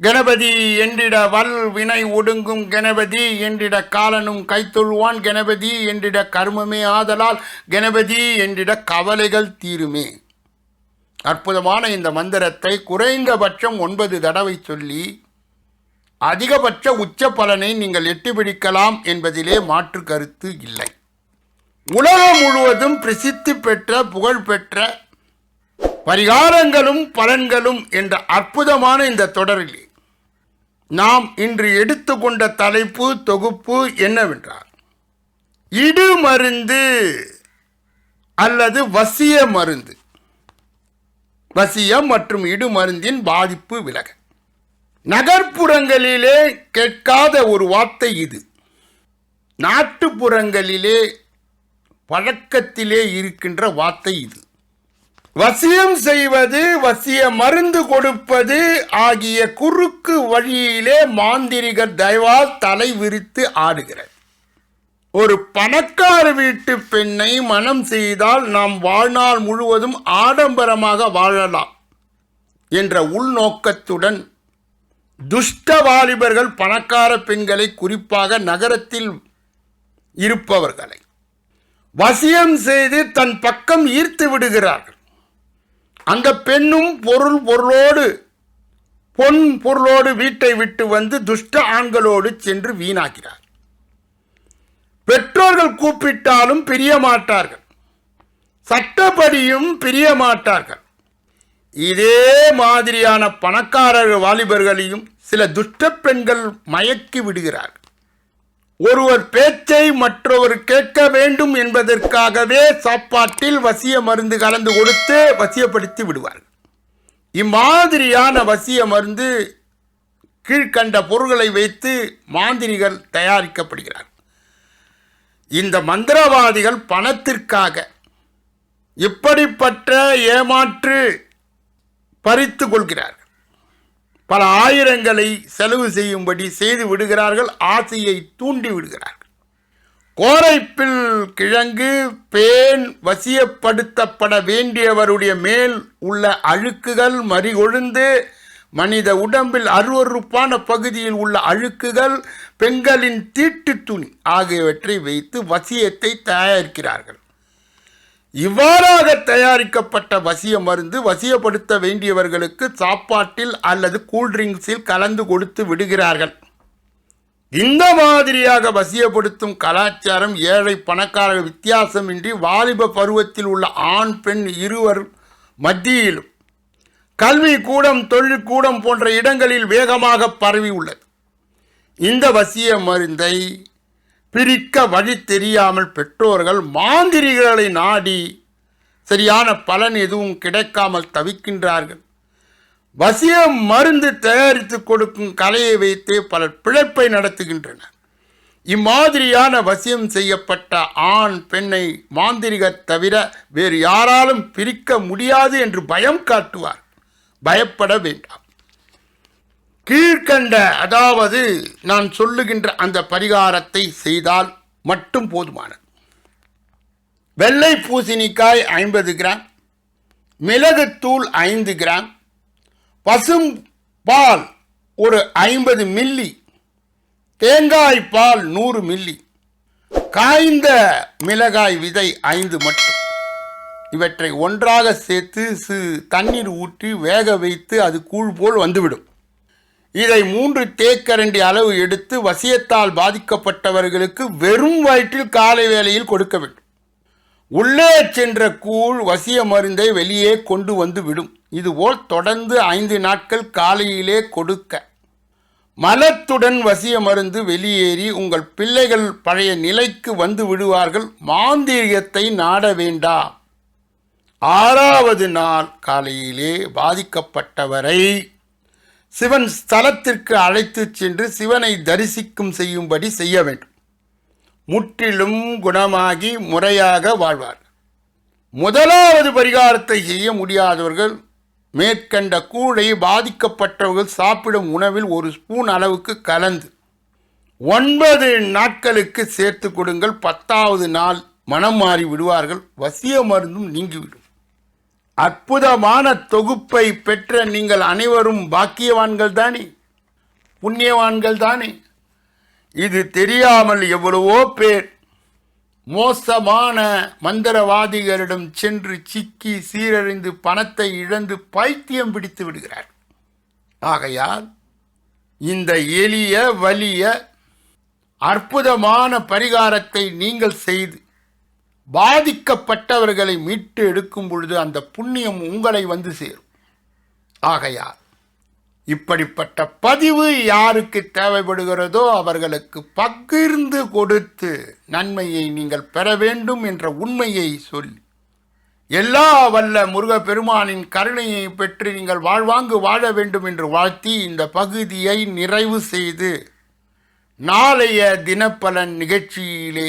கணபதி என்றிட வல் வினை ஒடுங்கும் கணபதி என்றிட காலனும் கைத்தொழுவான் கணபதி என்றிட கர்மமே ஆதலால் கணபதி என்றிட கவலைகள் தீருமே. அற்புதமான இந்த மந்திரத்தை குறைந்தபட்சம் ஒன்பது தடவை சொல்லி அதிகபட்ச உச்ச பலனை நீங்கள் எட்டி பிடிக்கலாம் என்பதிலே மாற்று கருத்து இல்லை. உலகம் முழுவதும் பிரசித்தி பெற்ற புகழ்பெற்ற பரிகாரங்களும் பலன்களும் என்ற அற்புதமான இந்த தொடரிலே நாம் இன்று எடுத்துக்கொண்ட தலைப்பு தொகுப்பு என்னவென்றால் இடு மருந்து அல்லது வசிய மருந்து. வசியம் மற்றும் இடு மருந்தின் பாதிப்பு விலக. நகர்ப்புறங்களிலே கேட்காத ஒரு வார்த்தை இது. நாட்டுப்புறங்களிலே பழக்கத்திலே இருக்கின்ற வார்த்தை இது. வசியம் செய்வது வசிய மருந்து கொடுப்பது ஆகிய குறுக்கு வழியிலே மாந்திரிகர் தயவால் தலை விரித்து ஆடுகிறது ஒரு பணக்கார வீட்டு பெண்ணை மனம் செய்தால் நாம் வாழ்நாள் முழுவதும் ஆடம்பரமாக வாழலாம் என்ற உள்நோக்கத்துடன் துஷ்ட வாலிபர்கள் பணக்கார பெண்களை குறிப்பாக நகரத்தில் இருப்பவர்களை வசியம் செய்து தன் பக்கம் ஈர்த்து விடுகிறார்கள். அந்த பெண்ணும் பொருள் பொருளோடு பொன் பொருளோடு வீட்டை விட்டு வந்து துஷ்ட ஆண்களோடு சென்று வீணாகிறார். பெற்றோர்கள் கூப்பிட்டாலும் பிரிய மாட்டார்கள். சட்டப்படியும் பிரிய மாட்டார்கள். இதே மாதிரியான பணக்காரர் வாலிபர்களையும் சில துஷ்ட பெண்கள் மயக்கி விடுகிறார்கள். ஒருவர் பேச்சை மற்றவர் கேட்க வேண்டும் என்பதற்காகவே சாப்பாட்டில் வசிய மருந்து கலந்து கொடுத்து வசியப்படுத்தி விடுவார்கள். இம்மாதிரியான வசிய மருந்து கீழ்கண்ட பொருள்களை வைத்து மாந்திரிகள் தயாரிக்கப்படுகிறார் இந்த மந்திரவாதிகள் பணத்திற்காக இப்படிப்பட்ட ஏமாற்று பறித்து கொள்கிறார்கள். பல ஆயிரங்களை செலவு செய்யும்படி செய்து விடுகிறார்கள் ஆசையை தூண்டி விடுகிறார்கள். கோரைப்பில் கிழங்கு பேன் வசியப்படுத்தப்பட வேண்டியவருடைய மேல் உள்ள அழுக்குகள் மறிகொழுந்து மனித உடம்பில் அருவறுப்பான பகுதியில் உள்ள அழுக்குகள் பெண்களின் தீட்டு துணி ஆகியவற்றை வைத்து வசியத்தை தயாரிக்கிறார்கள். இவ்வாறாக தயாரிக்கப்பட்ட வசிய மருந்து வசியப்படுத்த வேண்டியவர்களுக்கு சாப்பாட்டில் அல்லது கூல்ட்ரிங்க்ஸில் கலந்து கொடுத்து விடுகிறார்கள். இந்த மாதிரியாக வசியப்படுத்தும் கலாச்சாரம் ஏழை பணக்கார வித்தியாசமின்றி வாலிப பருவத்தில் உள்ள ஆண் பெண் இருவர் மத்தியிலும் கல்வி கூடம் தொழிற்கூடம் போன்ற இடங்களில் வேகமாக பரவி உள்ளது. இந்த வசிய மருந்தை பிரிக்க வழி தெரியாமல் பெற்றோர்கள் மாந்திரிகளை நாடி சரியான பலன் எதுவும் கிடைக்காமல் தவிக்கின்றார்கள். வசிய மருந்து தயாரித்து கொடுக்கும் கலையை வைத்தே பலர் பிழைப்பை நடத்துகின்றனர். இம்மாதிரியான வசியம் செய்யப்பட்ட ஆண் பெண்ணை மாந்திரிக தவிர வேறு யாராலும் பிரிக்க முடியாது என்று பயம் காட்டுவார். பயப்பட வேண்டாம். கீழ்கண்ட அதாவது நான் சொல்லுகின்ற அந்த பரிகாரத்தை செய்தால் மட்டும் போதுமானது. வெள்ளை பூசணிக்காய் ஐம்பது கிராம் மிளகுத்தூள் ஐந்து கிராம் பசும் பால் ஒரு ஐம்பது மில்லி தேங்காய் பால் நூறு மில்லி காய்ந்த மிளகாய் விதை ஐந்து மட்டும். இவற்றை ஒன்றாக சேர்த்து சிறு தண்ணீர் ஊற்றி வேக வைத்து அது கூழ் போல் வந்துவிடும். இதை மூன்று தேக்கரண்டி அளவு எடுத்து வசியத்தால் பாதிக்கப்பட்டவர்களுக்கு வெறும் வயிற்றில் காலை வேளையில் கொடுக்க வேண்டும். உள்ளே சென்ற கூழ் வசிய மருந்தை வெளியே கொண்டு வந்து விடும். இதுபோல் தொடர்ந்து ஐந்து நாட்கள் காலையிலே கொடுக்க. மலத்துடன் வசிய மருந்து வெளியேறி உங்கள் பிள்ளைகள் பழைய நிலைக்கு வந்து விடுவார்கள். மாந்திரியத்தை நாட வேண்டா ஆறாவது நாள் காலையிலே பாதிக்கப்பட்டவரை சிவன் ஸ்தலத்திற்கு அழைத்துச் சென்று சிவனை தரிசிக்கும் செய்யும்படி செய்ய வேண்டும். முற்றிலும் குணமாகி முறையாக வாழ்வார். முதலாவது பரிகாரத்தை செய்ய முடியாதவர்கள் மேற்கண்ட கூழை பாதிக்கப்பட்டவர்கள் சாப்பிடும் உணவில் ஒரு ஸ்பூன் அளவுக்கு கலந்து ஒன்பது நாட்களுக்கு சேர்த்து கொடுங்கள். பத்தாவது நாள் மனம் மாறி விடுவார்கள். வசிய மருந்தும் நீங்கிவிடும். அற்புதமான தொகுப்பை பெற்ற நீங்கள் அனைவரும் பாக்கியவான்கள் தானே புண்ணியவான்கள் தானே இது தெரியாமல் எவ்வளவோ பேர் மோசமான மந்திரவாதிகளிடம் சென்று சிக்கி சீரழிந்து பணத்தை இழந்து பைத்தியம் பிடித்து விடுகிறார். ஆகையால் இந்த எளிய வலிய அற்புதமான பரிகாரத்தை நீங்கள் செய்து பாதிக்கப்பட்டவர்களை மீட்டு எடுக்கும் பொழுது அந்த புண்ணியம் உங்களை வந்து சேரும். ஆகையால் இப்படிப்பட்ட பதிவு யாருக்கு தேவைப்படுகிறதோ அவர்களுக்கு பகிர்ந்து கொடுத்து நன்மையை நீங்கள் பெற வேண்டும் என்ற உண்மையை சொல்லி எல்லா வல்ல முருகப்பெருமானின் கருணையை பெற்று நீங்கள் வாழ்வாங்கு வாழ வேண்டும் என்று வாழ்த்தி இந்த பகுதியை நிறைவு செய்து நாளைய தினப்பலன் நிகழ்ச்சியிலே